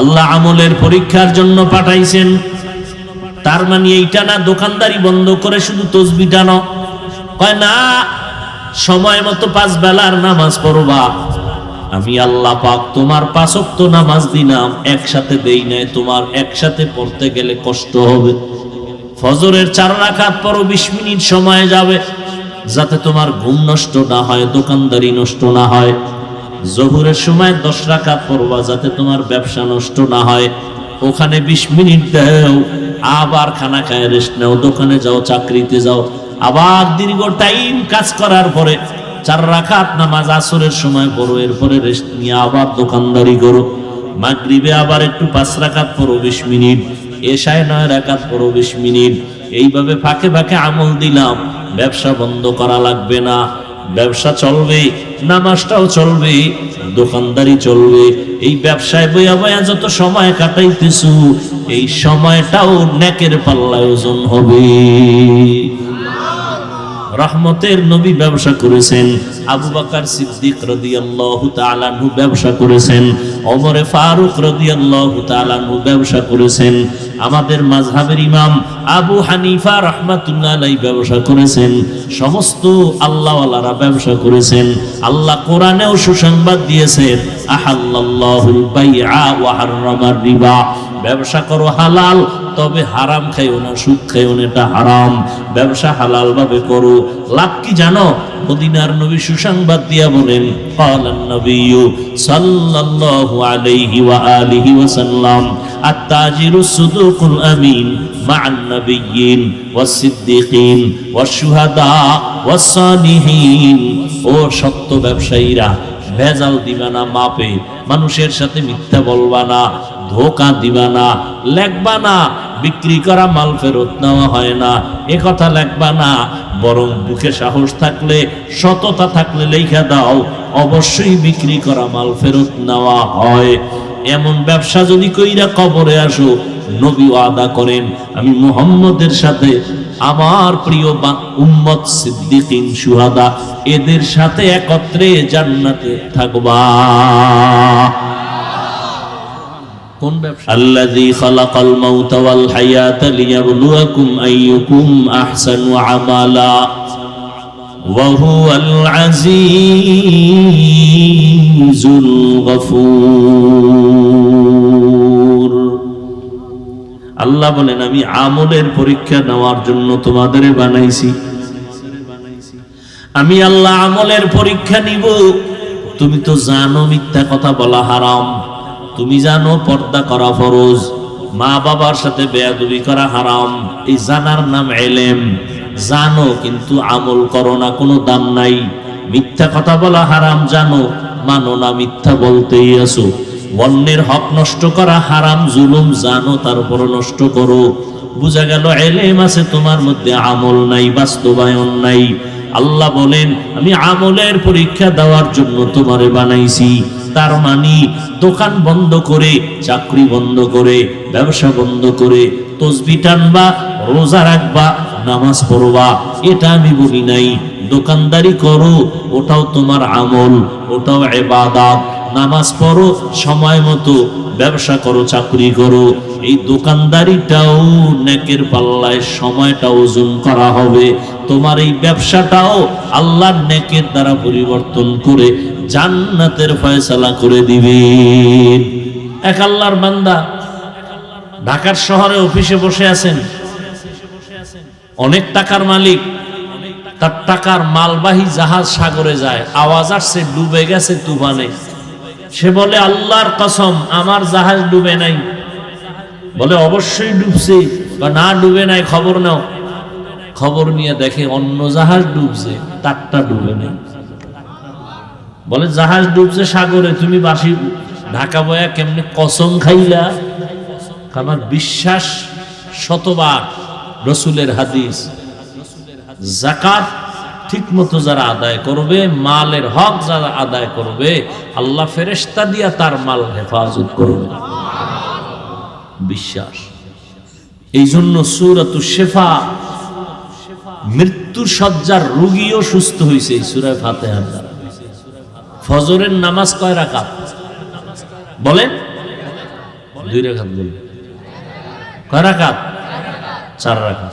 আল্লাহ আমলের পরীক্ষার জন্য পাঠাইছেন। তার মানে এইটা না দোকানদারি বন্ধ করে শুধু তসবি টানো। কয় না, সময় মতো পাঁচ বেলার নামাজ পড়বা। আমি আল্লাহ পাক তোমার পাঁচক্ত নামাজ দিলাম, একসাথে দেই নাই, তোমার একসাথে পড়তে গেলে কষ্ট হবে। ফজরের চার রাকাত পরও বিশ মিনিট সময় যাবে, যাতে তোমার ঘুম নষ্ট না হয়, দোকানদারি নষ্ট না হয়। জহুরের সময় দশ রাকাত পড়বা যাতে তোমার ব্যবসা নষ্ট না হয়। ওখানে বিশ মিনিট দেও, আবার খানা খায় রেস্ট নাও, দোকানে যাও, চাকরিতে যাও। আবার দীর্ঘ টাইম কাজ করার পরে চার রাকাত নামাজ আসরের সময় পড়ো, এরপরে রেস্ট নিয়ে আবার দোকানদারি করো। মাগরিবে আবার একটু পাঁচ রাকাত পড়ো, বিশ মিনিট। এশায় নয় রাকাত পড়ো, বিশ মিনিট। এইভাবে ফাঁকে ফাঁকে আমল দিলাম। ব্যবসা বন্ধ করা লাগবে না। ব্যবসা চলবে, নামাজটাও চলবে, দোকানদারি চলবে, এই ব্যবসায় বইয়া বইয়া যত সময় কাটাইতেছু, এই সময়টাও নেকের পাল্লায় ওজন হবে। রহমতের নবী ব্যবসা করেছেন, আবু বাকার সিদ্দিক রাদিয়াল্লাহু তাআলা আনহু ব্যবসা করেছেন, ওমরে ফারুক রাদিয়াল্লাহু তাআলা আনহু ব্যবসা করেছেন আমাদের মাযহাবের ইমাম আবু হানিফা রাহমাতুল্লাহ আলাইহি ব্যবসা করেছেন সমস্ত আল্লাহওয়ালারা ব্যবসা করেছেন আল্লাহ কোরআনেও সুসংবাদ দিয়েছেন আহাল্লাল্লাহুল বাইআ ওয়া হাররামার রিবা ব্যবসা করো হালাল তবে হারাম খাইও না সুদ খাইও না এটা হারাম ব্যবসা হালাল ভাবে করো লাভ কি জানো মদিনার নবী সুসংবাদ দিয়া বলেন قالن النبي صلى الله عليه وآله وسلم التاجر الصدوق الأمين مع النبيين والصديقين والشهداء والصالحين ও সত্য ব্যবসায়ীরা ভেজাল দিবা না মাপে মানুষের সাথে মিথ্যা বলবা না ধোকা দিবা না লেখবা না বিক্রি করা মাল ফেরত নেওয়া হয় না এ কথা লেখবা না বরং বুকে সাহস থাকলে সততা থাকলে লেখা দাও অবশ্যই বিক্রি করা মাল ফেরত নেওয়া হয় এমন ব্যবসা যদি কইরা কবরে আসো নবী আদা করেন। আমি মুহাম্মদের সাথে আমার প্রিয় উম্মত সিদ্দিকিন সুহাদা এদের সাথে একত্রে জান্নাতে থাকবা। কোন ব্যবসা? আল্লাযী খালাকাল মাউতা ওয়াল হায়াতা লিয়াবলুয়াকুম আইয়ুকুম আহসানু আমালা। হুয়াল আজিজুল গফুর আল্লাহ বলেন, আমি আমলের পরীক্ষা নেওয়ার জন্য তোমাদের বানাইছি। আমি আল্লাহ আমলের পরীক্ষা নিব। তুমি তো জানো মিথ্যা কথা বলা হারাম। তুমি জানো পর্দা করা ফরজ। মা বাবার সাথে বেয়াদবি করা হারাম। এই জানার নাম এলেম। জানো, কিন্তু আমল করো না, কোনো দাম নাই। মিথ্যা কথা বলা হারাম, জানো। মানো না মিথ্যা বলতেই আসো অন্যের হক নষ্ট করা হারাম, জুলুম জানো তারপর নষ্ট করো। বুঝা গেল, এলেম আছে তোমার মধ্যে, আমল নাই, বাস্তবায়ন নাই। আল্লাহ বলেন, আমি আমলের পরীক্ষা দেওয়ার জন্য তোমারে বানাইছি। তার মানে দোকান বন্ধ করে, চাকরি বন্ধ করে, ব্যবসা বন্ধ করে, তসবি টানবা, রোজা রাখবা নামাজ পড়বা, এটা আমি বলি নাই। দোকানদারি করো, ওটাও তোমার আমল, ওটাও এবাদাত নামাজ পড়ো, সময় মতো ব্যবসা করো, চাকরি করো। এই দোকানদারিটাও নেকের পাল্লায় সময়টা ওজন করা হবে। তোমার এই ব্যবসাটাও আল্লাহর নেকের দ্বারা পরিবর্তন করে জান্নাতের ফয়সালা করে দিবে। এক আল্লাহর বান্দা ঢাকার শহরে অফিসে বসে আছেন। অনেক টাকার মালিক, তার টাকার মালবাহী জাহাজ সাগরে যায়, আওয়াজ আসছে, ডুবে গেছে তুফানে। সে বলে, আল্লাহর কসম, আমার জাহাজ ডুবে নাই। বলে, অবশ্যই ডুবছে, বা না ডুবে নাই, খবর নাও। খবর নিয়ে দেখে, অন্য জাহাজ ডুবছে, তারটা ডুবে নেই। বলে, জাহাজ ডুবছে সাগরে, তুমি বাসি, ঢাকা বয়া কেমনে কসম খাইলা? আমার বিশ্বাস শতবার রসুলের হাদিস জাকাত ঠিক মতো যারা আদায় করবে, মালের হক যারা আদায় করবে, আল্লাহ ফেরেস্তা দিয়া তার মাল হেফাজত করবে। বিশ্বাস। এই জন্য সুরাত শেফা মৃত্যুর সজ্জার রুগীও সুস্থ হয়েছে সুরায় দ্বারা। ফজরের নামাজ কয় রাকাত? বলেন। দুই রাকাত বলেন। কয় রাকাত? চার রাকাত।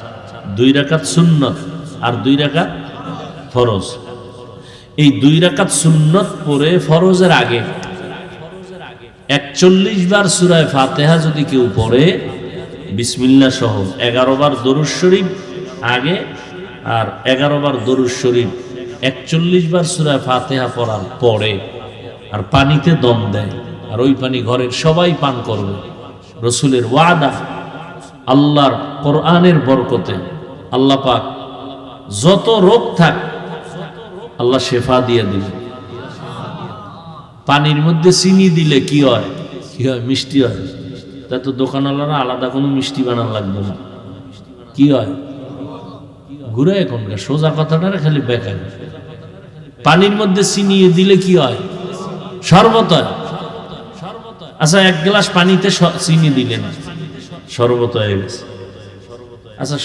দুই রাকাত সুন্নত আর দুই রাকাত ফরজ। এই দুই রাকাত সুন্নত পরে ফরজের আগে একচল্লিশ বার সুরায় ফাতেহা যদি কেউ পড়ে বিসমিল্লা সহ এগারো বার দরুদ শরীফ আগে আর এগারো বার দরুদ শরীফ একচল্লিশ বার সুরায় ফাতেহা পড়ার পরে আর পানিতে দম দেয়, আর ওই পানি ঘরের সবাই পান করবে। রসুলের ওয়াদা আল্লাহর কোরআনের বরকতে আল্লাহ পাক যত রোগ থাক, আল্লাহ শেফা দিয়ে দিবে। পানির মধ্যে চিনি দিলে কি হয়? কি হয়? মিষ্টি হয়। তা তো দোকানওয়ালারা আলাদা কোনো মিষ্টি বানান লাগবে না। কি হয়? ঘুরে এখনকার সোজা কথাটা খালি বেকার। পানির মধ্যে চিনি দিলে কি হয়? শরবত হয়। আচ্ছা এক গ্লাস পানিতে চিনি দিলেন। শরবত হয়ে গেছে আচ্ছা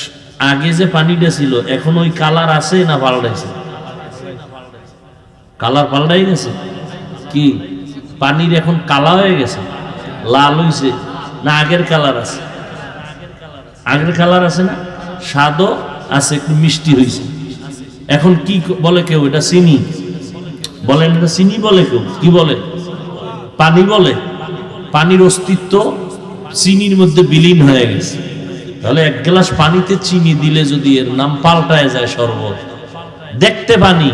আগে যে পানিটা ছিল, এখন ওই কালার আছে না পাল্টাইছে? কালার পাল্টাই গেছে? কি? পানির এখন কালা হয়ে গেছে? লাল হয়েছে না আগের কালার আছে? আগের কালার আছে না? স্বাদও আছে, একটু মিষ্টি হয়েছে এখন কি বলে কেউ? এটা চিনি। বলেন, এটা চিনি বলে কেউ? কি বলে? পানি বলে? পানির অস্তিত্ব চিনির মধ্যে বিলীন হয়ে গেছে। তাহলে এক গ্লাস পানিতে চিনি দিলে যদি এর নাম পাল্টায় যায় শরবত, দেখতে পানি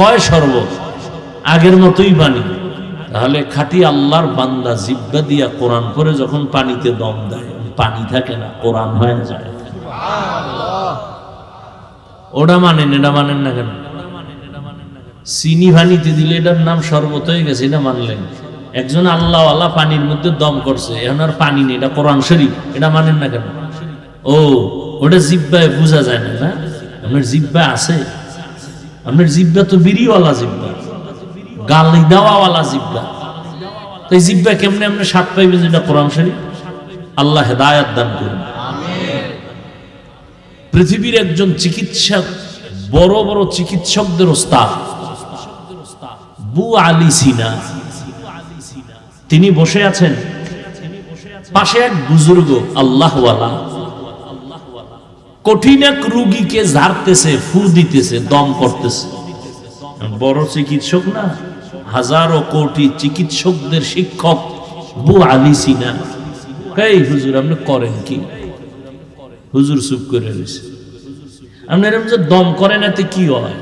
কয় শরবত? আগের মতোই পানি তাহলে খাঁটি আল্লাহর বান্দা জিব্বা দিয়া কোরআন করে যখন পানিতে দম দেয়, পানি থাকে না, কোরআন হয়ে যায়। ওটা মানেন এটা মানেন না কেন? চিনি পানিতে দিলে এটার নাম শরবত হয়ে গেছে, এটা মানলেন। একজন আল্লাহ আল্লাহ পানির মধ্যে দম করছে। এখন আর পানি নেই, এটা কোরআন শরীফ। এটা মানেন না কেন? ও, ওটা জিব্বায় বোঝা যায় না না? আপনার জিব্বা আছে? আপনার জিব্বা তো বিড়িওয়ালা জিব্বা। গালি দেওয়াওয়ালা জিব্বা। তো এই জিব্বা কেমনে আপনি স্বাদ পাইবেন যেটা কোরআন শরীফ? আল্লাহ হেদায়াত দান করুন। পৃথিবীর একজন চিকিৎসক বড় বড় চিকিৎসকদের ওস্তাদ, বু আলী সিনা। তিনি বসে আছেন। পাশে এক বুজুর্গ, আল্লাহওয়ালা। কঠিন এক রুগীকে ঝাড়তেছে, ফু দিতেছে, দম করতেছে। বড় চিকিৎসক না, হাজারো কোটি চিকিৎসকদের শিক্ষক, বু আলী সিনা এই হুজুর, আপনি করেন কি? হুজুর চুপ করে রয়েছে। আপনি এরকম যে দম করেন না তো কি হয়?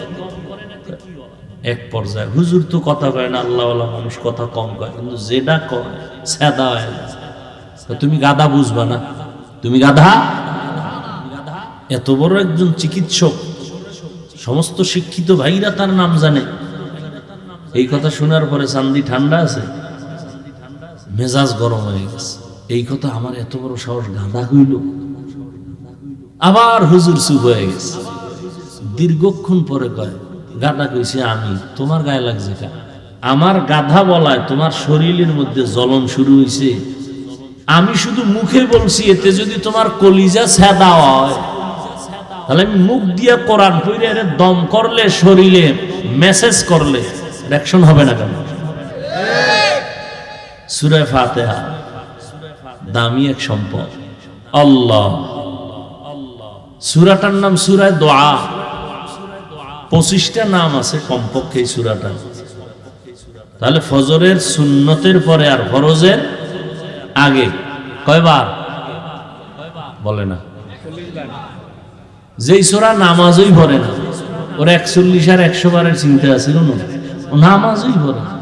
এক পর্যায়ে। হুজুর তো কথা কয় না আল্লাহ মানুষ কথা কম কয়, কিন্তু যেটা কয় হয় তুমি গাধা বুঝবা না। তুমি গাধা? এত বড় একজন চিকিৎসক, সমস্ত শিক্ষিত ভাইরা তার নাম জানে। এই কথা শোনার পরে চান্দি ঠান্ডা আছে। মেজাজ গরম হয়ে গেছে। এই কথা আমার এত বড় সাহস গাঁদা হইল। আবার হুজুর চুপ হয়ে গেছে। দীর্ঘক্ষণ পরে কয় গাদা কইছে, আমি, তোমার গায়ে লাগছে কা? আমার গাধা বলায় তোমার শরীরের মধ্যে জ্বলন শুরু হয়েছে আমি শুধু মুখে বলছি, এতে যদি তোমার কলিজা ছেদা হয়, তাহলে আমি মুখ দিয়ে কোরআন পড়ে এর দম করলে, শরীরে মেসেজ করলে রিয়াকশন হবে না কেন? সুরে ফাতেহা, দামি এক সম্পদ। আল্লাহ। সুরাটার নাম সুরায় দোয়া। পঁচিশটা নাম আছে কমপক্ষে সুরাটা। তাহলে ফজরের সুন্নতের পরে আর ফরজের আগে কয়বার? বলে না। যেই সোরা নামাজই ভরে না, ওর একচল্লিশ আর একশো বারের চিন্তা আছে কোনো নামাজই ভরে না।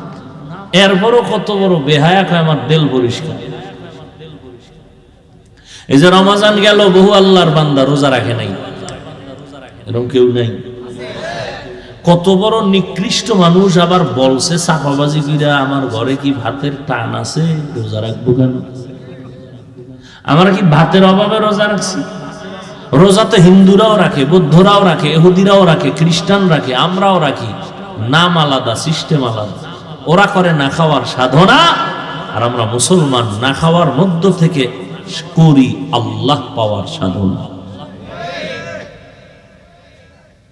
এরপরও কত বড় বেহায়া খায় আমার দেল পরিষ্কার। এই যে রমাজান গেল, বহু আল্লাহর বান্দা রোজা রাখে নাই। এরকম কেউ নাই। কত বড় নিকৃষ্ট মানুষ আবার বলছে চাপাবাজি কইরা আমার ঘরে কি ভাতের টান আছে? রোজা রাখব কেন? আমরা কি ভাতের অভাবে রোজা রাখছি? রোজা তো হিন্দুরাও রাখে, বৌদ্ধরাও রাখে এহুদিরাও রাখে, খ্রিস্টান রাখে, আমরাও রাখি। নাম আলাদা, সিস্টেম আলাদা। ওরা করে না খাওয়ার সাধনা, আর আমরা মুসলমান না খাওয়ার মধ্য থেকে করি আল্লাহ পাওয়ার সাধনা।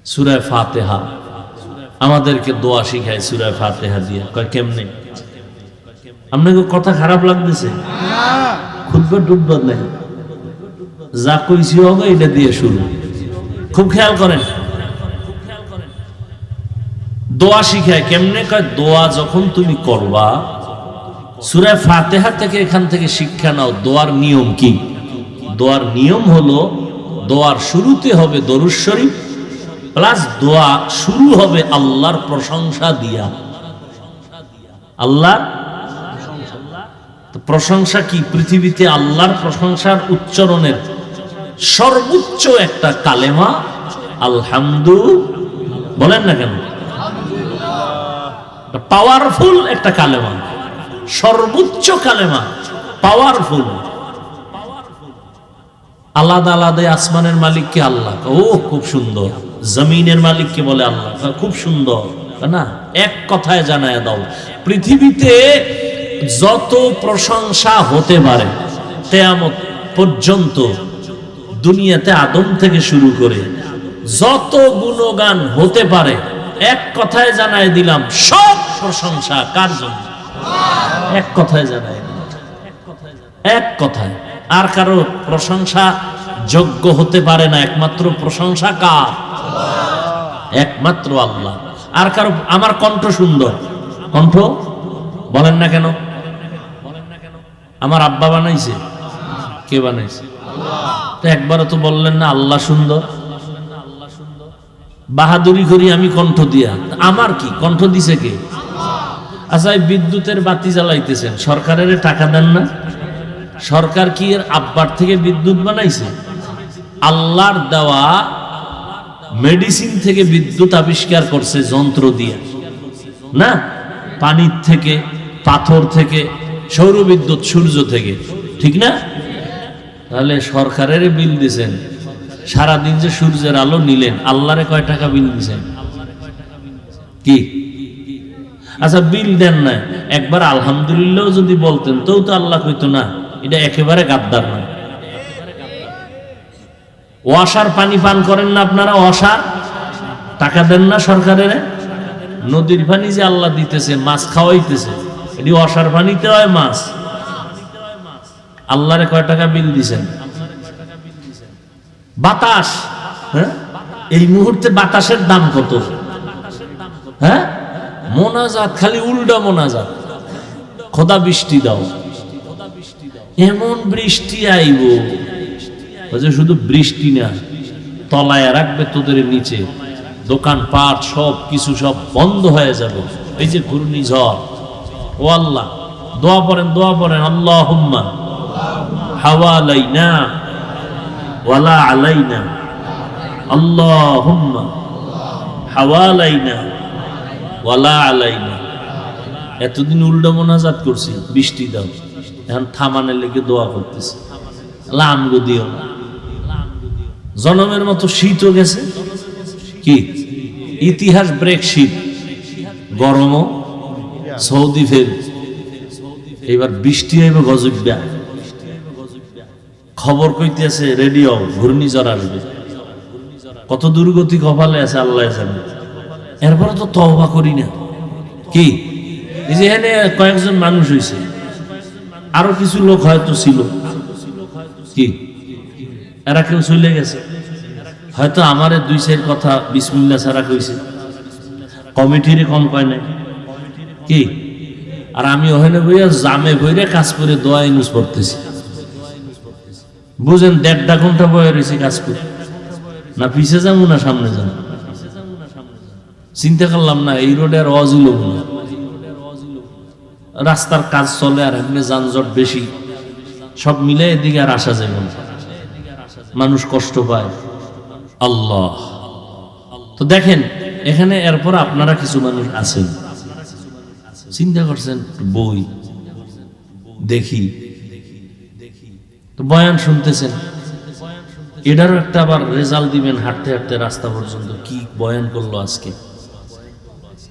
সুরায় ফাতেহা। আমাদেরকে দোয়া শিখায় সুরায় ফাতেহা দিয়ে। কয়, কেমনে? আপনাকে কথা খারাপ লাগতেছে? ডুববার নাই। যা কইছি হবে এটা দিয়ে শুরু। খুব খেয়াল করেন। দোয়া শিখায় কেমনে? কয়, দোয়া যখন তুমি করবা সুরায় ফাতেহা থেকে এখান থেকে শিক্ষা নাও, দোয়ার নিয়ম কি? দোয়ার নিয়ম হলো, দোয়ার শুরুতে হবে দরুদ শরীফ প্লাস দোয়া শুরু হবে আল্লাহর প্রশংসা দিয়া। আল্লাহ প্রশংসা কি? পৃথিবীতে আল্লাহর প্রশংসার উচ্চারণের সর্বোচ্চ একটা কালেমা আলহামদু বলেন না কেন? পাওয়ারফুল একটা কালেমা। সর্বোচ্চ কালেমা পাওয়ারফুল আলাদা আলাদা আসমানের মালিককে আল্লাহ? ও, খুব সুন্দর। জমিনের মালিককে বলে, আল্লাহ খুব সুন্দর। না? এক কথায় জানায় দাও, পৃথিবীতে যত প্রশংসা হতে পারে তেয়ামত পর্যন্ত দুনিয়াতে আদম থেকে শুরু করে যত গুণগান হতে পারে, এক কথায় জানায় দিলাম, সব প্রশংসা কার জন্য? এক কথায় জানায় এক কথায়। আর কারও প্রশংসা যোগ্য হতে পারে না, একমাত্র প্রশংসা কার? একমাত্র আল্লাহ। আর কারও, আমার কণ্ঠ সুন্দর। কণ্ঠ? বলেন না কেন? আমার আব্বা বানাইছে? কে বানাইছে? তো একবারও তো বললেন না, আল্লাহ সুন্দর। বাহাদুরি করি আমি কণ্ঠ দিয়া। আমার কি? কণ্ঠ দিছে কে? আচ্ছা বিদ্যুতের বাতি জ্বালাইতেছেন। সরকারের টাকা দেন না? সরকার কি এর আব্বার থেকে বিদ্যুৎ বানাইছে? আল্লাহর দেওয়া মেডিসিন থেকে বিদ্যুৎ আবিষ্কার করছে, যন্ত্র দিয়ে। না? পানির থেকে, পাথর থেকে, সৌর বিদ্যুৎ, সূর্য থেকে। ঠিক না? তাহলে সরকারের বিল দিছেন। সারাদিন যে সূর্যের আলো নিলেন, আল্লাহরে কয় টাকা বিল দিছেন? কি? আচ্ছা বিল দেন না একবার আলহামদুলিল্লাহ যদি বলতেন তো তো আল্লাহ কইতো না। এটা একেবারে গাদ্দার না ওয়াসার পানি পান করেন না আপনারা, ওয়াসার? টাকা দেন না সরকারের? নদীর পানি যে আল্লাহ দিতেছে, মাছ খাওয়াইতেছে। এটি ওয়াসার পানিতে হয় মাছ। আল্লাহরে কয় টাকা বিল দিছেন? বাতাস হ্যাঁ? এই মুহূর্তে বাতাসের দাম কত? হ্যাঁ? মোনাজাত, খালি উল্টা মোনাজাত। খোদা বৃষ্টি দাও। এমন বৃষ্টি আইব। যে শুধু বৃষ্টি না, তলায় রাখবে তোদের নিচে, দোকান পাট সব কিছু সব বন্ধ হয়ে যাবে। এই যে ঘূর্ণিঝড়, ও আল্লাহ, দোয়া পড়েন দোয়া পড়েন আল্লাহ হুম্মা হাওয়া হাওয়ালাইনা ওয়ালা আলাইনা আল্লাহ হুম্মা হাওয়া হাওয়ালাইনা ওয়ালা আলাইনা। এতদিন উল্টো মোনাজাত করছি, বৃষ্টি দাও, এখন থামানের লেগে দোয়া করতেছি। লামগো দিও না। জনমের মতো শীতও গেছে। কি? ইতিহাস ব্রেক শীত। গরমও। সৌদি ফের। এবার বৃষ্টি হইবে গজব্যা খবর কইতে আছে রেডিও ঘূর্ণিঝড় আসবে। কত দুর্গতি কপালে আছে আল্লাহ এরপরে তো তহবা করি না। কি? এই যে এখানে কয়েকজন মানুষ হয়েছে আরও কিছু লোক হয়তো ছিল। কি? এরা কেউ চলে গেছে। হয়তো আমারে দুই সাইড কথা বিসমিল্লা ছাড়া কইছে। কমিটির কম কয় নাই। কি? আর আমি ওখানে বইয়া জামে বইরে কাজ করে দোয়া ইউজ করতেছি বুঝেন, দেড়টা ঘণ্টা বয়ে রয়েছে কাজ করে। না পিছে যাব না সামনে যাব। চিন্তা করলাম না, এই রোডে আর অজিল না রাস্তার কাজ চলে আর এমনি যানজট বেশি। সব মিলে এদিকে আর আসা যাবে না। মানুষ কষ্ট পায়। আল্লাহ। তো দেখেন, এখানে এরপর আপনারা কিছু মানুষ আছেন। চিন্তা করছেন, বই, দেখি। তো বয়ান শুনতেছেন। এটারও একটা আবার রেজাল্ট দিবেন হাঁটতে হাঁটতে রাস্তা পর্যন্ত কি বয়ান করল আজকে।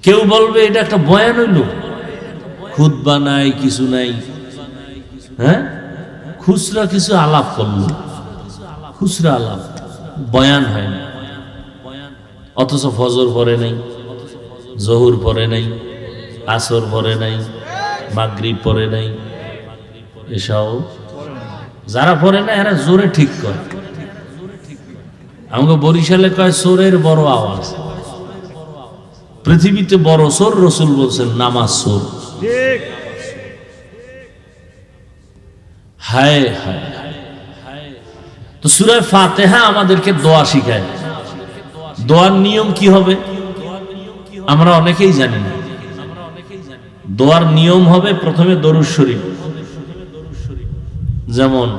কেউ বলবে, এটা একটা বয়ান হইল। খুদবা নাই, কিছু নাই। হ্যাঁ? খুচরা কিছু আলাপ করল। খুচরা আলাপ বয়ান হয় না। অথচ ফজর পরে নাই জহুর পরে নাই আসর পরে নাই মাগরিব পরে নাই এসব যারা পরে না এরা জোরে ঠিক করে। আমাকে বরিশালে কয় সোরের বড় আওয়াজ। পৃথিবীতে বড় সোর রসুল বলছেন নামাজ সোর। হায় হায়। তো সুরায় ফাতেহা আমাদেরকে দোয়া শিখায়। দোয়ার নিয়ম কি হবে? আমরা অনেকেই জানি না। দোয়ার নিয়ম হবে প্রথমে দরুদ শরীফ। যেমন,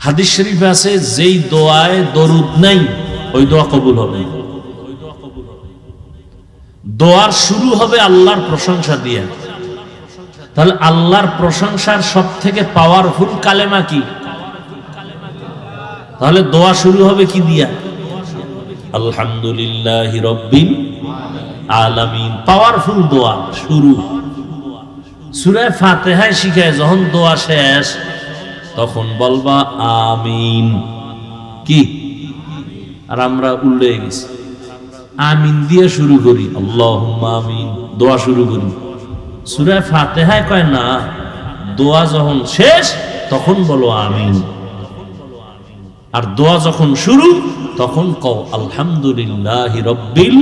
হাদিস শরীফ আছে, যেই দোয়ায় দরুদ নাই, ওই দোয়া কবুল হবে। দোয়ার শুরু হবে আল্লাহর প্রশংসা দিয়ে। তাহলে আল্লাহর প্রশংসার সব থেকে পাওয়ারফুল কালেমা কি? তাহলে দোয়া শুরু হবে কি দিয়া? আলহামদুলিল্লাহ রব্বিল আলামিন। পাওয়ারফুল দোয়া, শুরু। সুরায় ফাতেহায় শিখায় যখন দোয়া শেষ, তখন বলবা আমিন। কি? আর আমরা উল্লে গেছি। আমিন দিয়ে শুরু করি। আল্লাহ আমিন। দোয়া শুরু করি। সুরায় ফাতেহায় কয় না, দোয়া যখন শেষ, তখন বলো আমিন। আর দোয়া যখন শুরু, তখন কও, আলহামদুলিল্লাহ রব্বিল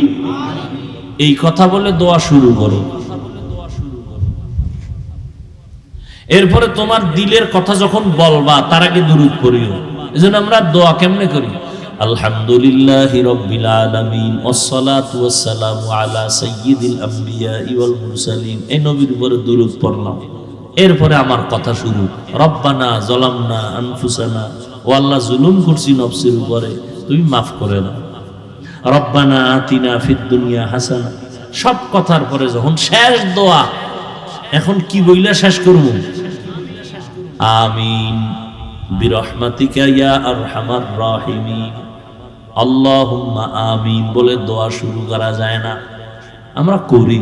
এই কথা বলে দোয়া শুরু করো। এরপরে তোমার দিলের কথা যখন বলবা, তার আগে দুরুদ করিও এজন্য আমরা দোয়া কেমনে করি? আলহামদুলিল্লাহ রব্বিল আলামিন ওয়াসসালাতু ওয়াসসালামু আলা সাইয়্যিদিল আম্বিয়া ওয়াল মুরসালিন। এই নবীর উপরে দুরুদ পড়লাম। এরপরে আমার কথা শুরু। রব্বানা জলামনা আনফুসানা ও আল্লাহ জুলুম করছি নফসের উপরে, তুমি মাফ করে দাও। রব্বানা আতিনা দুনিয়া হাসানা। সব কথার পরে যখন শেষ দোয়া, এখন কি বইলা শেষ করব? আমিন। বিরহমাতিকা ইয়া আরহামার রাহিমিন। আল্লাহুম্মা আমিন বলে দোয়া শুরু করা যায় না। আমরা করি,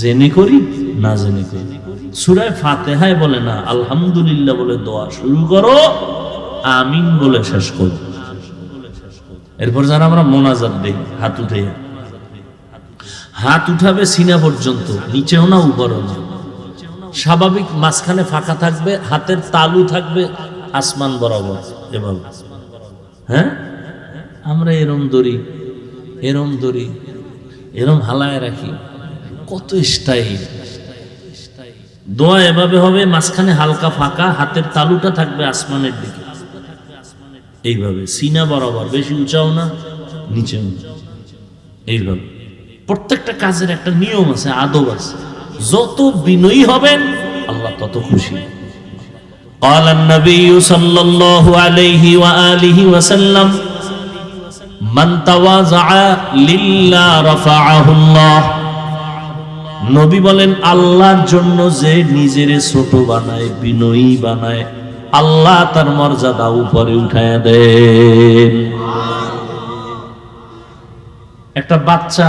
জেনে করি, না জেনে করি। সুরায় ফাতেহায় বলে না, আলহামদুলিল্লাহ বলে দোয়া শুরু করো। আমিন বলে শেষ করো। এরপর যারা আমরা মোনাজাত দেই, হাত উঠে। হাত উঠাবে সিনা পর্যন্ত, নিচেও না উপরেও না। স্বাভাবিক মাঝখানে ফাঁকা থাকবে, হাতের তালু থাকবে আসমান বরাবর, এভাবে। হ্যাঁ? আমরা এরম দড়ি এরম দড়ি, এরম হালায় রাখি। কত স্টাইল। দোয়া এভাবে হবে, মাঝখানে হালকা ফাঁকা, হাতের তালুটা থাকবে আসমানের দিকে। এইভাবে সিনা বরাবর বেশি উঁচাও না নিচেও না এইভাবে প্রত্যেকটা কাজের একটা নিয়ম আছে আদব আছে যত বিনয়ী হবেন আল্লাহ তত খুশি قال النبي صلى الله عليه وآله وسلم من تواضع لله رفعه الله নবী বলেন আল্লাহর জন্য যে নিজের ছোট বানায় বিনয়ী বানায় আল্লাহ তার মর্যাদা উপরে উঠায় দেন। একটা বাচ্চা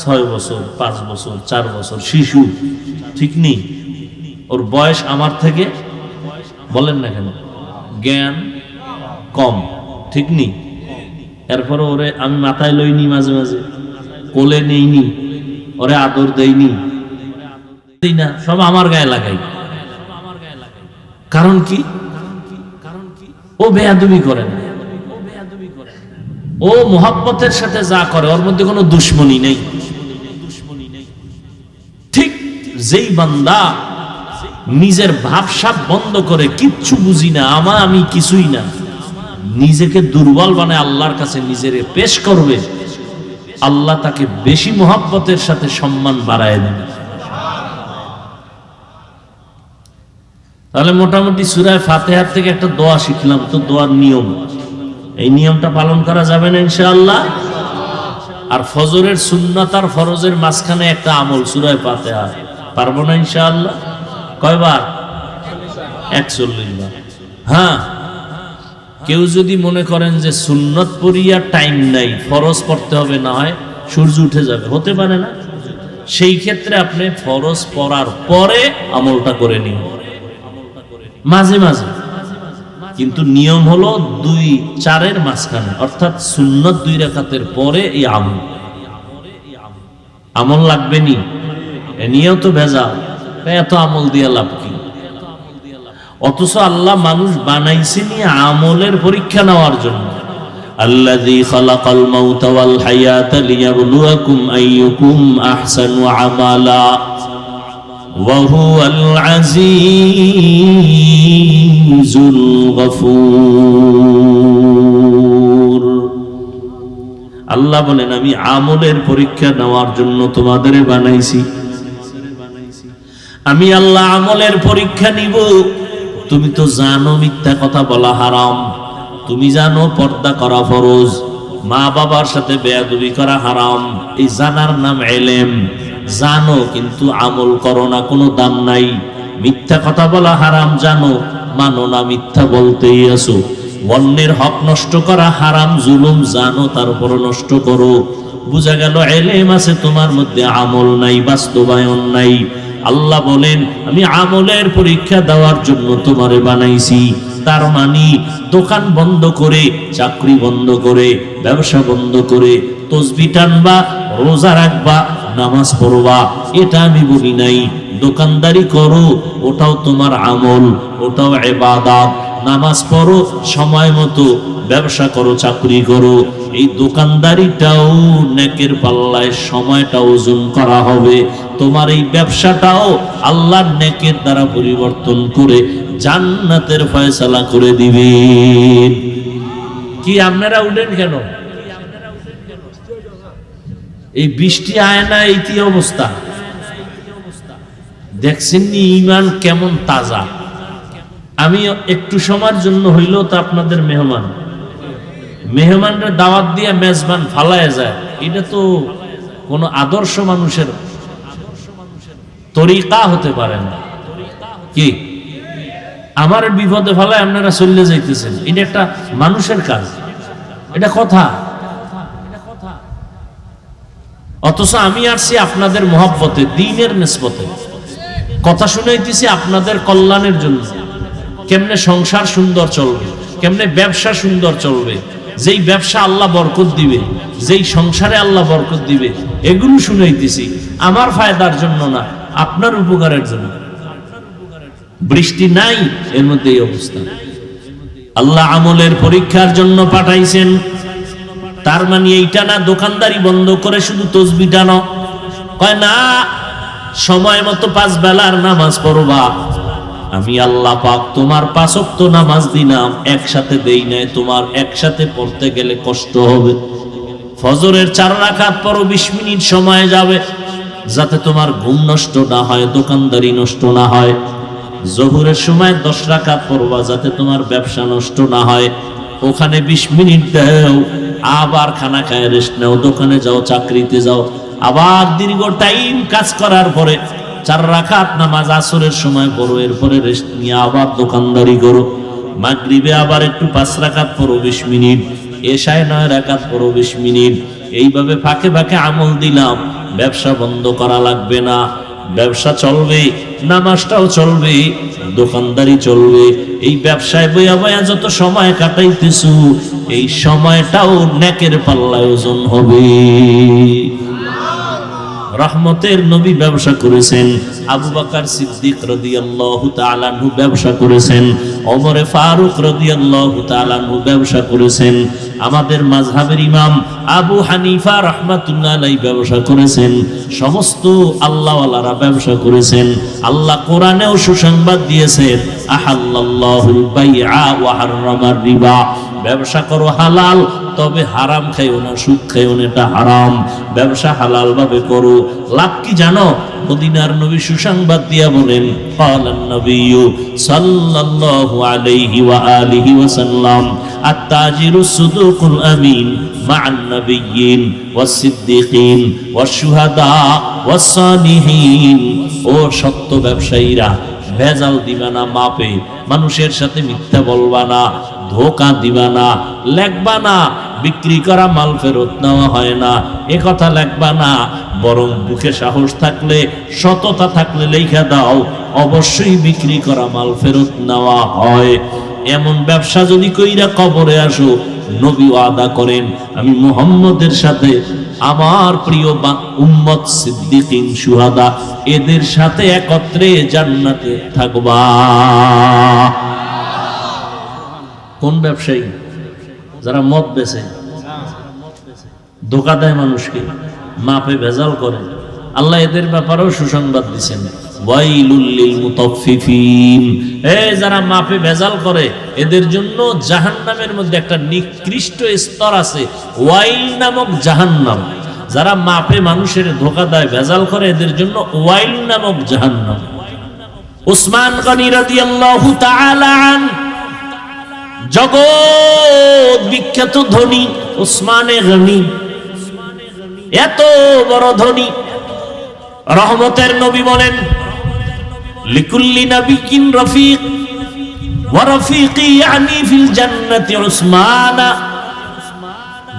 ছয় বছর, পাঁচ বছর, চার বছর, শিশু, ঠিক নেই। ওর বয়স আমার থেকে, বলেন না কেন, জ্ঞান কম, ঠিক নেই। এরপরে ওরে আমি মাথায় লইনি মাঝে মাঝে, কোলে নেইনি, ওরে আদর দেইনি। দেই না, সব আমার গায়ে লাগাই। কারণ কি? ও বেয়াদুমি করে না। ও মোহাব্বতের সাথে যা করে, ওর মধ্যে কোনো দুশ্মনী নেই। ঠিক যেই বান্দা নিজের ভাবসাব বন্ধ করে কিচ্ছু বুঝি না, আমা আমি কিছুই না, নিজেকে দুর্বল বানায় আল্লাহর কাছে নিজের পেশ করবে, আল্লাহ তাকে বেশি মোহাব্বতের সাথে সম্মান বাড়ায় দেবে। তাহলে মোটামুটি সুরায় ফাতেহার থেকে একটা দোয়া শিখলাম, তো দোয়ার নিয়ম। এই নিয়মটা পালন করা যাবে না ইনশাআল্লাহ? আর ফজরের সুন্নাত আর ফরজের মাঝখানে একটা আমল, সুরায় ফাতেহা। পারব না ইনশাআল্লাহ? কয়বার? একচল্লিশ বার। হ্যাঁ। কেউ যদি মনে করেন যে সুন্নত পড়িয়া টাইম নাই, ফরজ পড়তে হবে, না হয় সূর্য উঠে যাবে। হতে পারে না? সেই ক্ষেত্রে আপনি ফরজ পড়ার পরে আমলটা করে নিন। মাঝে মাঝে কিন্তু নিয়ম হলো দুই চারের মাঝখানে অর্থাৎ সুন্নত দুই রেখাতের পরে এই আমল আমল লাগবে নি এ নিয়েও তো ভেজা এত আমল দিয়ে লাভ কি অথচ আল্লাহ মানুষ বানাইছে নিয়ে আমলের পরীক্ষা নেওয়ার জন্য الذي خلق الموت والحياة ليبلوكم أيكم أحسن عملا وهو العزيز الغفور আল্লাহ বলেন আমি আমলের পরীক্ষা নেওয়ার জন্য তোমাদের বানাইছি আমি আল্লাহ আমলের পরীক্ষা নিব তুমি তো জানো মিথ্যা কথা বলা হারাম তুমি জানো পর্দা করা ফরজ মা বাবার সাথে বেয়াদবি করা হারাম এই জানার নাম এলেম জানো, কিন্তু আমল করো না, কোনো দাম নাই। মিথ্যা কথা বলা হারাম, জানো। মানো না মিথ্যা বলতেই আসো অন্যের হক নষ্ট করা হারাম, জুলুম জানো তারপর নষ্ট করো। বুঝা গেল, এলেম আছে তোমার মধ্যে, আমল নাই, বাস্তবায়ন নাই। আল্লাহ বলেন, আমি আমলের পরীক্ষা দেওয়ার জন্য তোমারে বানাইছি। তার মানি, দোকান বন্ধ করে, চাকরি বন্ধ করে, ব্যবসা বন্ধ করে, তসবি টানবা, রোজা রাখবা নামাজ পড়বা, এটা আমি বলি নাই। দোকানদারি করো, ওটাও তোমার আমল, ওটাও এবাদাত নামাজ পড়ো, সময় মতো ব্যবসা করো, চাকরি করো। এই দোকানদারিটাও নেকের পাল্লায়, সময়টা ওজন করা হবে। তোমার এই ব্যবসাটাও আল্লাহর নেকের দ্বারা পরিবর্তন করে জান্নাতের ফয়সালা করে দিবে কি আপনারা উঠেন কেন? এই বৃষ্টি আয় না, এই কি অবস্থা? দেখছেন নি ইমান কেমন তাজা? আমি একটু সময়ের জন্য হইলেও তো আপনাদের মেহমান। মেহমানরা দাওয়াত দিয়ে মেজবান ফালায় যায়। এটা তো কোন আদর্শ মানুষের তরিকা হতে পারে না। কি? আমার বিপদে ফালায় আপনারা চললে যাইতেছেন। এটা একটা মানুষের কাজ। এটা কথা। অথচ আমি আসছি আপনাদের মহব্বতে, দিনের নেসবতে। কথা শুনাইতেছি আপনাদের কল্যাণের জন্য। কেমনে সংসার সুন্দর চলবে, কেমনে ব্যবসা সুন্দর চলবে। যেই ব্যবসা আল্লাহ বরকত দিবে, যেই সংসারে আল্লাহ বরকত দিবে, এগুলো শুনাইতেছি। আমার ফায়দার জন্য না, আপনার উপকারের জন্য। বৃষ্টি নাই, এর মধ্যে এই অবস্থা। আল্লাহ আমলের পরীক্ষার জন্য পাঠাইছেন। তার মানে এইটা না দোকানদারি বন্ধ করে শুধু তসবি টানো কয় না, সময় মতো পাঁচ বেলার নামাজ পড়বা। আমি আল্লাহ পাক তোমার পাঁচক্ত নামাজ দিলাম, একসাথে দেই নাই, তোমার একসাথে পড়তে গেলে কষ্ট হবে। ফজরের চার রাখাত পরও বিশ মিনিট সময় যাবে, যাতে তোমার ঘুম নষ্ট না হয়, দোকানদারি নষ্ট না হয়। জহুরের সময় দশ রাখাত পড়বা, যাতে তোমার ব্যবসা নষ্ট না হয়। ওখানে বিশ মিনিট দেও। আবার খানা খায় রেস্ট নাও, দোকানে যাও, চাকরিতে যাও। আবার দীর্ঘ টাইম কাজ করার পরে চার রাখাত নামাজ আসরের সময় পড়ো, এরপরে রেস্ট নিয়ে আবার দোকানদারি করো। মাগরিবে আবার একটু পাঁচ রাখাত পড়ো, বিশ মিনিট। এশায় নয় রাখাত পড়ো, বিশ মিনিট। এইভাবে ফাঁকে ফাঁকে আমল দিলাম, ব্যবসা বন্ধ করা লাগবে না। ব্যবসা চলবে, নামাজটাও চলবে, দোকানদারি চলবে, এই ব্যবসায় বইয়া বয়া যত সময় কাটাইতেছু, এই সময়টাও নেকের পাল্লা ওজন হবে। রহমতের নবী ব্যবসা করেছেন। আবু বাকার সিদ্দিক রাদিয়াল্লাহু ব্যবসা করেছেন। ওমরে ফারুক রাদিয়াল্লাহু তাআলা আনহু ব্যবসা করেছেন। আমাদের মাযহাবের ইমাম আবু হানিফা রাহমাতুল্লাহ ব্যবসা করেছেন। সমস্ত আল্লাহওয়ালারা ব্যবসা করেছেন। আল্লাহ কোরআনেও সুসংবাদ দিয়েছেন, আহাল্লাল্লাহুল বাইআ ওয়া হাররামার রিবা। ব্যবসা করো হালাল তবে হারাম খাইও না, সুখ খাইও না, এটা হারাম। ব্যবসা হালাল ভাবে করো। লাভ কি জানো? মদিনার নবী সুসংবাদ দিয়া বলেন পালান নবী সাল্লাল্লাহু আলাইহি ওয়া আলিহি ওয়া সাল্লাম, আত-তাজিরু সুদুকুল আমিন মা'আন নবিয়্যিন ওয়াস সিদ্দিকিন ওয়াস ওয়াস সালিহিন। ও সত্য ব্যবসায়ীরা, ভেজাল দিবা না মাপে, মানুষের সাথে মিথ্যা বলবা না, ধোকা দিবা না, লেখবা না বিক্রি করা মাল ফেরত নেওয়া হয় না। এ কথা লেখবা না। বরং বুকে সাহস থাকলে, সততা থাকলে লেখা দাও, অবশ্যই বিক্রি করা মাল ফেরত নেওয়া হয়। এমন ব্যবসা যদি কইরা কবরে আসো নবী আদা করেন। আমি মুহাম্মদের সাথে, আমার প্রিয় উম্মত সিদ্দিকিন সুহাদা, এদের সাথে একত্রে জান্নাতে থাকবা। কোন ব্যবসায়ী? যারা মদ বেচে, ধোকা দেয় মানুষকে, মাপে ভেজাল করে, আল্লাহ এদের ব্যাপারেও সুসংবাদ দিচ্ছেন যারা মাপে ভেজাল করে, এদের জন্য জাহান্নামের মধ্যে একটা নিকৃষ্ট স্তর আছে, ওয়াইল নামক জাহান্নাম। যারা মাপে মানুষের ধোকা দেয়, ভেজাল করে, এদের জন্য ওয়াইল নামক জাহান্নাম। উসমান গনি রাদিয়াল্লাহু তাআলা জগৎ বিখ্যাত ধনী, উসমানে গনি। এত বড় ধনী। রহমতের নবী বলেন, লিকুল্লি নবিকিন রফিক ওয়ারফিকি ইয়ানি ফিল জান্নাতি উসমানা।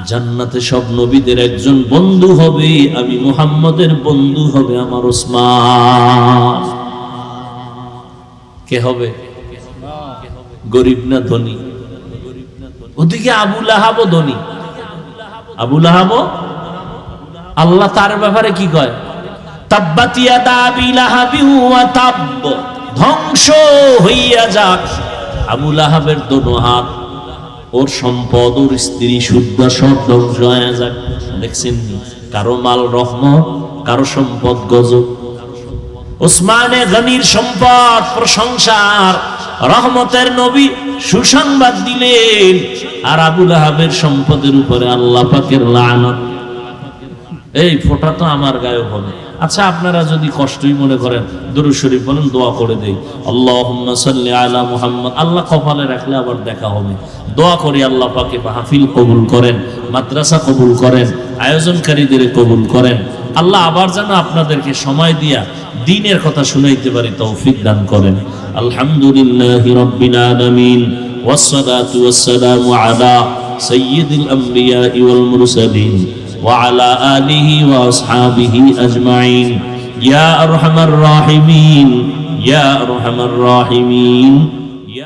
জান্নাতে সব নবীদের একজন বন্ধু হবে, আমি মুহাম্মদের বন্ধু হবে আমার উসমান। কে হবে? গরিব না ধনী? ওদিকে আবুল আহাবও ধনী। আবুল আহাবও আল্লাহ তার ব্যাপারে কি কয়? ধ্বংস হইয়া যাক। আবুল আহাবের দোনো হাত ওর সম্পদ, ওর স্ত্রী শুদ্ধ সব ধ্বংস হয়ে যাক। দেখছেন কারও মাল রহমত কারও সম্পদ গজব। ওসমানে গনির সম্পদ প্রশংসার। রহমতের নবী সুসংবাদ দিলেন। আর আবুল আহাবের সম্পদের উপরে আল্লাহ পাকের লানত। এই ফোটা তো আমার গায়ে হবে। আচ্ছা আপনারা যদি কষ্টই মনে করেন দরুদ শরীফ বলেন, দোয়া করে দেই। আল্লাহুম্মা সাল্লি আলা মুহাম্মদ। আল্লাহ কপালে রাখলে আবার দেখা হবে। দোয়া করি আল্লাহ পাকে, মাহফিল কবুল করেন, মাদ্রাসা কবুল করেন, আয়োজনকারীদের কবুল করেন। আল্লাহ আবার যেন আপনাদেরকে সময় দিয়া দিনের কথা শুনাইতে পারি তৌফিক দান করেন আলহামদুলিল্লাহ রব্বিল আলামিন والصلاة والسلام على سيد الأنبياء والمرسلين وعلى آله وأصحابه أجمعين يا أرحم الراحمين يا أرحم الراحمين